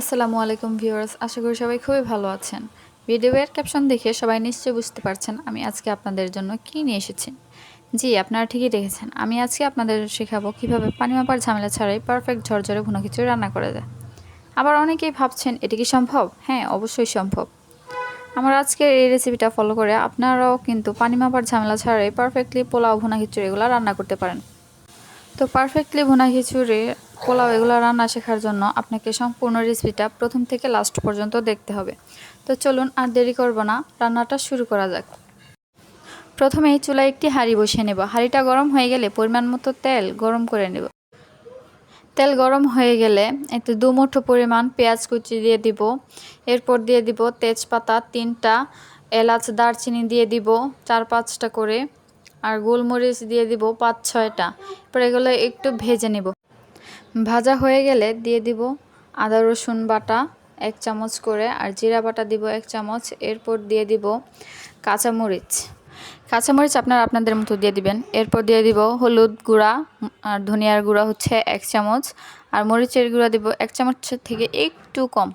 আসসালামু আলাইকুম ভিউয়ার্স, আশা করি সবাই খুবই ভালো আছেন। ভিডিওর ক্যাপশন দেখে সবাই নিশ্চয়ই বুঝতে পারছেন আমি আজকে আপনাদের জন্য কি নিয়ে এসেছি। জি, আপনারা ঠিকই দেখেছেন, আমি আজকে আপনাদের শেখাবো কীভাবে পানি মাপার ঝামেলা ছাড়াই পারফেক্ট ঝরঝরে ভুনো খিচুড়ি রান্না করা যায়। আবার অনেকেই ভাবছেন, এটি কি সম্ভব? হ্যাঁ অবশ্যই সম্ভব। আমার আজকের এই রেসিপিটা ফলো করে আপনারাও কিন্তু পানি মাপার ঝামেলা ছাড়াই পারফেক্টলি পোলাও ভুনা খিচুড়ি এগুলো রান্না করতে পারেন। তো পারফেক্টলি ভুনা খিচুড়ি পোলাও এগুলো রান্না শেখার জন্য আপনাকে সম্পূর্ণ রেসিপিটা প্রথম থেকে লাস্ট পর্যন্ত দেখতে হবে। তো চলুন আর দেরি করব না, রান্নাটা শুরু করা যাক। প্রথমেই চুলায় একটি হাঁড়ি বসিয়ে নেব। হাঁড়িটা গরম হয়ে গেলে পরিমাণ মতো তেল গরম করে নেব। তেল গরম হয়ে গেলে একটু দু মুঠো পরিমাণ পেঁয়াজ কুচি দিয়ে দিব। এরপর দিয়ে দিব তেজপাতা, তিনটা এলাচ, দারচিনি দিয়ে দিব চার পাঁচটা করে। আর গোলমরিচ দিয়ে দিব পাঁচ ছয়টা। এরপর এগুলো একটু ভেজে নিব। ভাজা হয়ে গেলে দিয়ে দিব আদা রসুন বাটা এক চামচ করে আর জিরা বাটা দিব এক চামচ। এরপর দিয়ে দিব কাঁচামরিচ। কাঁচামরিচ আপনারা আপনাদের মতো দিয়ে দিবেন। এরপর দিয়ে দিব হলুদ গুঁড়া আর ধনিয়ার গুঁড়া হচ্ছে এক চামচ। আর মরিচের গুঁড়া দিব এক চামচ থেকে একটু কম।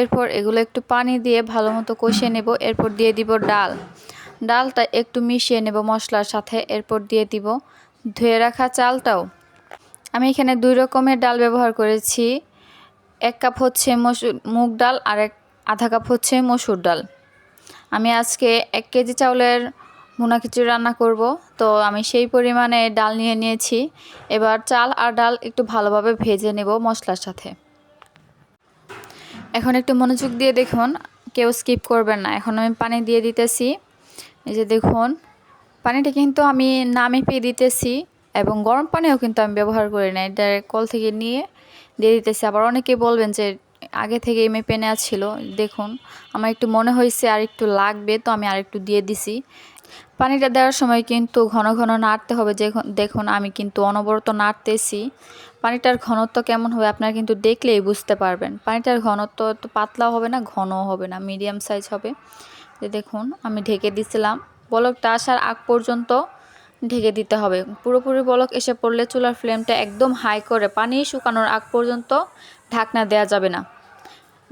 এরপর এগুলো একটু পানি দিয়ে ভালো মতো কষিয়ে নেব। এরপর দিয়ে দিব ডাল। ডালটা একটু মিশিয়ে নেব মশলার সাথে। এরপর দিয়ে দিব ধুয়ে রাখা চালটাও। আমি এখানে দুই রকমের ডাল ব্যবহার করেছি। এক কাপ হচ্ছে মসুর মুগ ডাল আর এক আধা কাপ হচ্ছে মসুর ডাল। আমি আজকে এক কেজি চাউলের মুনা খিচুড়ি রান্না করব। তো আমি সেই পরিমাণে ডাল নিয়ে নিয়েছি। এবার চাল আর ডাল একটু ভালোভাবে ভেজে নেব মশলার সাথে। এখন একটু মনোযোগ দিয়ে দেখুন, কেউ স্কিপ করবেন না। এখন আমি পানি দিয়ে দিতেছি। এই যে দেখুন, পানিটা কিন্তু আমি না মেপে দিতেছি। এবং গরম পানিও কিন্তু আমি ব্যবহার করি না ডাইরেক্ট কল থেকে নিয়ে দিয়ে দিতেছি। আবার অনেকে বলবেন যে, আগে থেকে মেপে নেওয়া ছিল। দেখুন, আমার একটু মনে হয়েছে আর একটু লাগবে, তো আমি আর একটু দিয়ে দিছি। পানিটা দেওয়ার সময় কিন্তু ঘন ঘন নাড়তে হবে। যে দেখুন, আমি কিন্তু অনবরত নাড়তেছি। পানিটার ঘনত্ব কেমন হবে আপনারা কিন্তু দেখলেই বুঝতে পারবেন। পানিটার ঘনত্ব তো পাতলাও হবে না, ঘনও হবে না, মিডিয়াম সাইজ হবে। যে দেখুন, আমি ঢেকে দিছিলাম। বলকটা আসার আগ পর্যন্ত ঢেকে দিতে হবে। পুরোপুরি বলক এসে পড়লে চুলার ফ্লেমটা একদম হাই করে পানি শুকানোর আগ পর্যন্ত ঢাকনা দেওয়া যাবে না।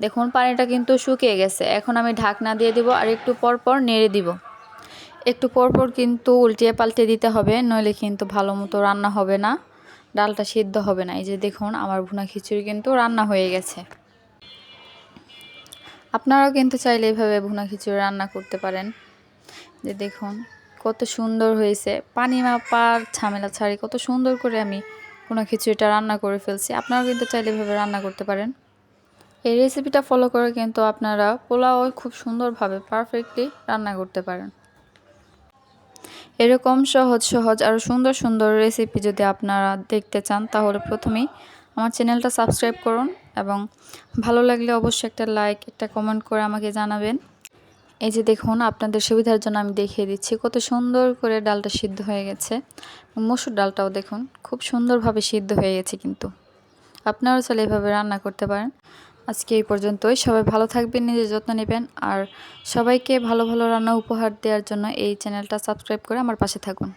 দেখুন, পানিটা কিন্তু শুকিয়ে গেছে। এখন আমি ঢাকনা দিয়ে দিব আর একটু পর পর নেড়ে দিব। একটু পরপর কিন্তু উল্টিয়ে পাল্টে দিতে হবে, নইলে কিন্তু ভালো মতো রান্না হবে না। ডালটা সিদ্ধ হবে না। এই যে দেখুন, আমার ভুনা খিচুড়ি কিন্তু রান্না হয়ে গেছে। আপনারাও কিন্তু চাইলে এইভাবে ভুনা খিচুড়ি রান্না করতে পারেন। যে দেখুন কত সুন্দর হয়েছে। পানি মাপার ঝামেলা ছাড়ি কত সুন্দর করে আমি কোনো খিচুড়িটা রান্না করে ফেলছি। আপনারা কিন্তু চাইলে এভাবে রান্না করতে পারেন। এই রেসিপিটা ফলো করে কিন্তু আপনারা পোলাও খুব সুন্দরভাবে পারফেক্টলি রান্না করতে পারেন। এরকম সহজ সহজ আর সুন্দর সুন্দর রেসিপি যদি আপনারা দেখতে চান, তাহলে প্রথমেই আমার চ্যানেলটা সাবস্ক্রাইব করুন এবং ভালো লাগলে অবশ্যই একটা লাইক একটা কমেন্ট করে আমাকে জানাবেন। এই যে দেখুন, আপনাদের সুবিধার জন্য আমি দেখিয়ে দিচ্ছি। কত সুন্দর করে ডালটা সিদ্ধ হয়ে গেছে। মসুর ডালটাও দেখুন, খুব সুন্দরভাবে সিদ্ধ হয়ে গেছে কিন্তু। আপনারাও চাইলে এভাবে রান্না করতে পারেন। আজকে এই পর্যন্তই। সবাই ভালো থাকবেন, নিজের যত্ন নেবেন। আর সবাইকে ভালো ভালো রান্না উপহার দেওয়ার জন্য এই চ্যানেলটা সাবস্ক্রাইব করে আমার পাশে থাকুন।